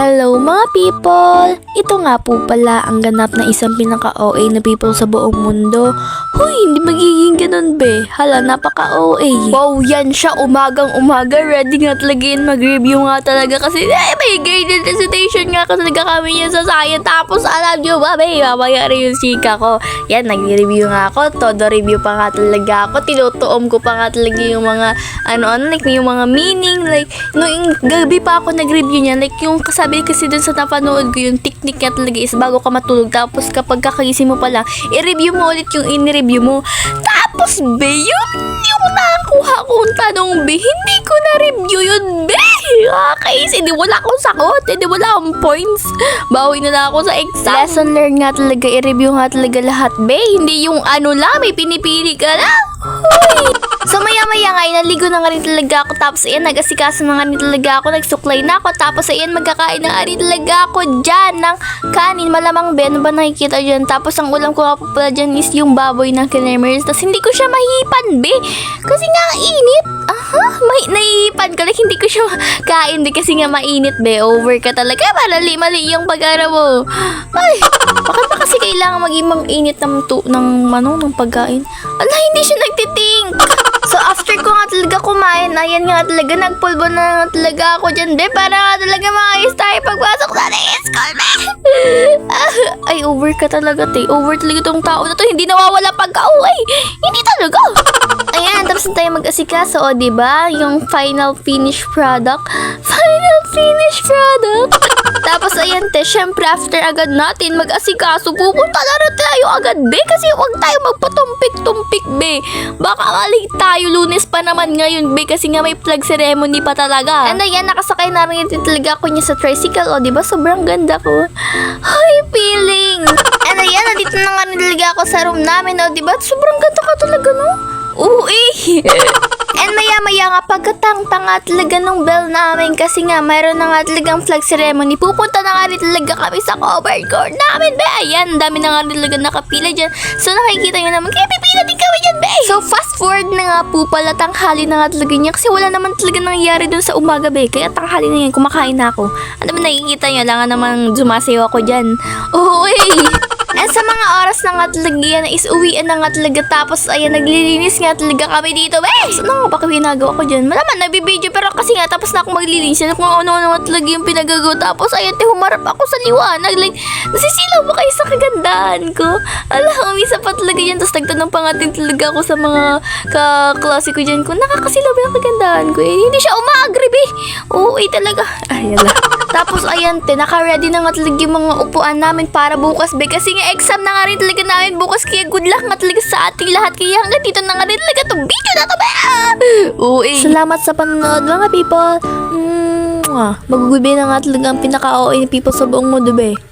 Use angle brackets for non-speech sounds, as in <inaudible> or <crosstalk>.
Hello mga people! Ito nga po pala ang ganap na isang pinaka-OA na people sa buong mundo. Huy, hindi magiging ganun be. Hala, napaka-OA. Wow, yan siya. Umagang umaga. Ready nga talaga yun. Mag-review nga talaga kasi eh, may graded recitation nga kasi talaga kami yan sa science. Tapos alam nyo ba, may mamaya rin yung chika ko. Yan, nag-review nga ako. Todo review pa nga talaga ako. Tinutuom ko pa nga talaga yung mga ano-ano, like yung mga meaning. Like, noong gabi pa ako nag-review niya. Like, yung kasabi kasi dun sa napanood ko, yung technique niya talaga is bago ka matulog. Tapos kapag kakagising mo pa lang, i-review mo ulit yung in-review mo. Tapos, be, yun yung nakakuha kong tanong, be. Hindi ko na-review yun, be. Kakais, hindi wala akong sakot. Hindi wala akong points. Bawi na lang ako sa exam. Lesson learned nga talaga, i-review nga talaga lahat, be. Hindi yung ano lang, may pinipili ka lang. Hoy! So maya maya nga, naligo na nga rin talaga ako. Tapos ayan, nag-asikaso na nga rin talaga ako. Nagsuklay na ako. Tapos ayan, magkakain na nga rin talaga ako dyan ng kanin. Malamang be, ano ba nakikita dyan? Tapos ang ulam ko nga po pala dyan is yung baboy ng kinemers. Tapos hindi ko siya mahipan, be. Kasi nga init. Aha, may naihipan ko. Like, hindi ko siya kain, be. Kasi nga mainit, be. Over ka talaga. Mali, mali yung pag-ara mo. Ay, bakit ba kasi kailangan maging mag-init ng, tu- ng, ano, ng pagkain? Ala, hindi siya nagtitink. Ko nga talaga kumain, ayan nga talaga, nagpulbo na nga talaga ako dyan, be, para nga talaga maayos tayo pagpasok sa school. Ah, <laughs> Ay, over ka talaga, te. Over talaga tong tao na to. Hindi nawawala pagka-uwi. Hindi talaga. Ayan, tapos na tayo mag-asikaso, o, diba? Yung final finish product. <laughs> Final finish product. Tapos ayan te, syempre after agad natin mag-asikaso, pupunta na rin tayo agad be kasi huwag tayo magpatumpik-tumpik be. Baka mali tayo lunes pa naman ngayon be kasi nga may flag ceremony pa talaga. And ayan, nakasakay na rin talaga ako niya sa tricycle o diba sobrang ganda ko. Hi, feeling! And ayan, nandito na nga rin talaga ako sa room namin o diba sobrang ganda ka talaga no? Oo eh. <laughs> Maya-maya nga pagkatang nga talaga ng bell namin kasi nga mayroon na nga talagang flag ceremony. Pupunta na nga rin talaga kami sa covered court namin, be. Ayan, dami na nga rin talaga nakapila dyan. So nakikita nyo naman, kaya pipila din kami dyan, be. So fast forward na nga po pala, tanghali na nga talaga niya kasi wala naman talaga nangyayari dun sa umaga, be. Kaya tanghali na yan, kumakain na ako. Ano ba nakikita nyo, lang namang sumasayaw ako dyan. Oo, eh. <laughs> And sa mga oras na nga talaga yan is uwian na nga talaga tapos ayan naglilinis nga talaga kami dito. So ano nga ba ginagawa ko dyan? Malaman nagbibideo pero kasi nga tapos na ako maglilinis na kung ano-ano nga talaga yung pinagagawa. Tapos ayan te humarap ako sa liwanag. Like nasisilaw ba kayo sa kagandahan ko? Alam, umisa pa talaga yan. Tapos nagtanong pa nga talaga ako sa mga kaklase ko dyan kung nakakasilaw ba yung kagandahan ko. Eh, hindi siya umaagrib eh. Oo, talaga. Ay, ala. Tapos ayan te, naka-ready na nga talaga yung mga upuan namin para bukas be. Kasi nga exam na nga rin talaga namin bukas. Kaya good luck nga talaga sa ating lahat. Kaya hanggang dito na nga rin talaga itong video na to be. Eh. Salamat sa panonood mga people. Mm, Magugubi na nga talaga ang pinaka-OA ni people sa buong mundo be.